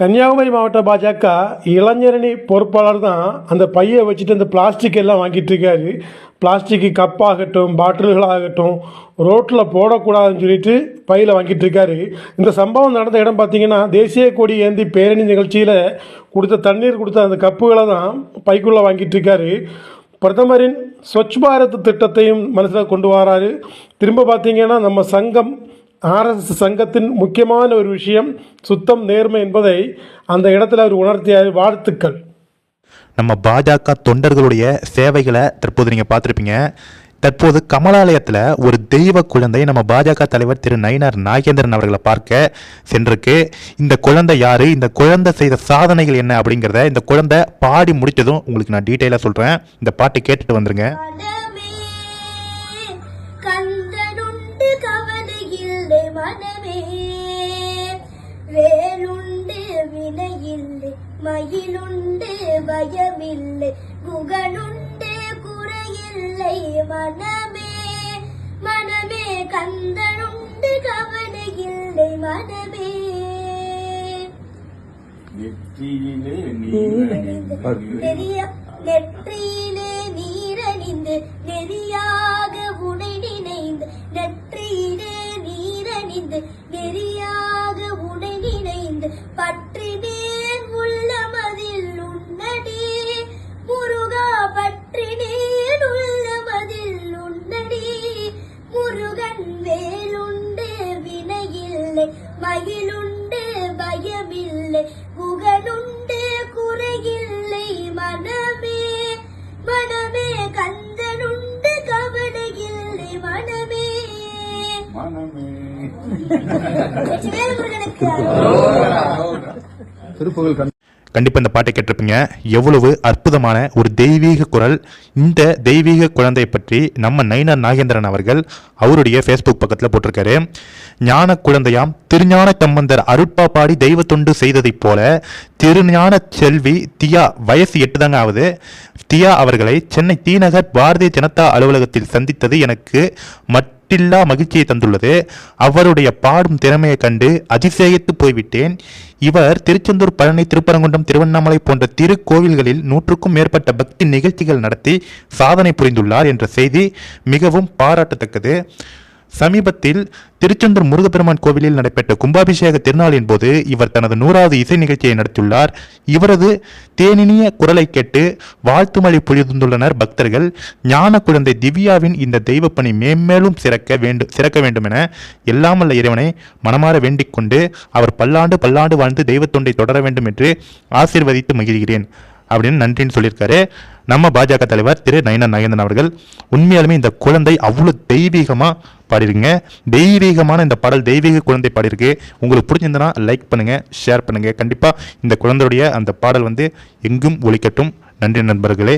கன்னியாகுமரி மாவட்ட பாஜக இளைஞரணி பொறுப்பாளர் தான் அந்த பையை வச்சுட்டு அந்த பிளாஸ்டிக் எல்லாம் வாங்கிட்டு இருக்காரு. பிளாஸ்டிக்கு கப்பாகட்டும் பாட்டில்களாகட்டும் ரோட்டில் போடக்கூடாதுன்னு சொல்லிட்டு பையில் வாங்கிட்டு இருக்காரு. இந்த சம்பவம் நடந்த இடம் பார்த்தீங்கன்னா தேசிய கொடி ஏந்தி பேரணி நிகழ்ச்சியில் கொடுத்த தண்ணீர் கொடுத்த அந்த கப்புகளை தான் பைக்குள்ளே வாங்கிட்டு இருக்காரு. பிரதமரின் ஸ்வச் பாரத் திட்டத்தையும் மனசில் கொண்டு வராரு. திரும்ப பார்த்தீங்கன்னா நம்ம சங்கம் ஆர்எஸ்எஸ் சங்கத்தின் முக்கியமான ஒரு விஷயம் சுத்தம் நேர்மை என்பதை அந்த இடத்துல அவர் உணர்த்திய வாழ்த்துக்கள். நம்ம பாஜக தொண்டர்களுடைய சேவைகளை தற்போது நீங்கள் பார்த்துருப்பீங்க. தற்போது கமலாலயத்தில் ஒரு தெய்வ குழந்தை நம்ம பாஜக தலைவர் திரு நயினார் நாகேந்திரன் அவர்களை பார்க்க சென்றிருக்கு. இந்த குழந்தை யாரு? இந்த குழந்தை செய்த சாதனைகள் என்ன அப்படிங்கிறத இந்த குழந்தை பாடி முடித்ததும் உங்களுக்கு நான் டீட்டெயிலாக சொல்கிறேன் இந்த பாட்டை கேட்டுட்டு வந்துருங்க. மயிலுண்டு பயமில்லை. குகனுண்டு குறையில்லை. மனமே மனமே கந்தனுண்டு கவலையில்லை மனமே. நெற்றியிலே நெற்றியிலே நீரணிந்து நெறியாக உனை நினைந்து நெற்றியிலே நீரணிந்து மயிலுண்டு பயமில்லை. குகனுண்டு குறையில்லை. மனமே மனமே கந்தனுண்டு கவலையில்லை. மனமே. மனமே. திருப்புகழ் கண்டிப்பாக இந்த பாட்டை கேட்டிருப்பீங்க. எவ்வளவு அற்புதமான ஒரு தெய்வீக குரல். இந்த தெய்வீக குழந்தை பற்றி நம்ம நைனா நாகேந்திரன் அவர்கள் அவருடைய ஃபேஸ்புக் பக்கத்தில் போட்டிருக்காரு. ஞான குழந்தையாம் திருஞான கம்பந்தர் அருட்பா பாடி தெய்வ தொண்டு செய்ததைப் போல திருஞான செல்வி தியா வயசு எட்டு தாங்க ஆகுது. தியா அவர்களை சென்னை தீநகர் பாரதிய ஜனதா அலுவலகத்தில் சந்தித்தது எனக்கு மற்ற மட்டில்லா மகிழ்ச்சியை தந்துள்ளது. அவருடைய பாடும் திறமையை கண்டு அதிசயித்து போய்விட்டேன். இவர் திருச்செந்தூர் பழனி திருப்பரங்குன்றம் திருவண்ணாமலை போன்ற திருக்கோவில்களில் நூற்றுக்கும் மேற்பட்ட பக்தி நிகழ்ச்சிகள் நடத்தி சாதனை புரிந்துள்ளார் என்ற செய்தி மிகவும் பாராட்டத்தக்கது. சமீபத்தில் திருச்செந்தூர் முருகப்பெருமான் கோவிலில் நடைபெற்ற கும்பாபிஷேக திருநாளின் போது இவர் தனது நூறாவது இசை நிகழ்ச்சியை நடத்தியுள்ளார். இவரது தேனினிய குரலை கேட்டு வாழ்த்துமழை பொழிந்துள்ளனர் பக்தர்கள். ஞான குழந்தை திவ்யாவின் இந்த தெய்வப்பணி மேம்மேலும் சிறக்க வேண்டும் சிறக்க வேண்டும் என எல்லாமல்ல இறைவனை மனமாற வேண்டிக் கொண்டு அவர் பல்லாண்டு பல்லாண்டு வாழ்ந்து தெய்வத்தொண்டை தொடர வேண்டும் என்று ஆசீர்வதித்து மகிழ்கிறேன். அப்படின்னு நன்றின்னு சொல்லியிருக்காரு. நம்ம பாஜக தலைவர் திரு நயன நாகேந்திரன் அவர்கள் உண்மையாலுமே இந்த குழந்தை அவ்வளோ தெய்வீகமாக பாடிருங்க தெய்வீகமான இந்த பாடல் தெய்வீக குழந்தை பாடியிருக்கு. உங்களுக்கு பிடிச்சிருந்தனா லைக் பண்ணுங்கள் ஷேர் பண்ணுங்கள் கண்டிப்பாக இந்த குழந்தையுடைய அந்த பாடல் வந்து எங்கும் ஒழிக்கட்டும் நன்றி நண்பர்களே.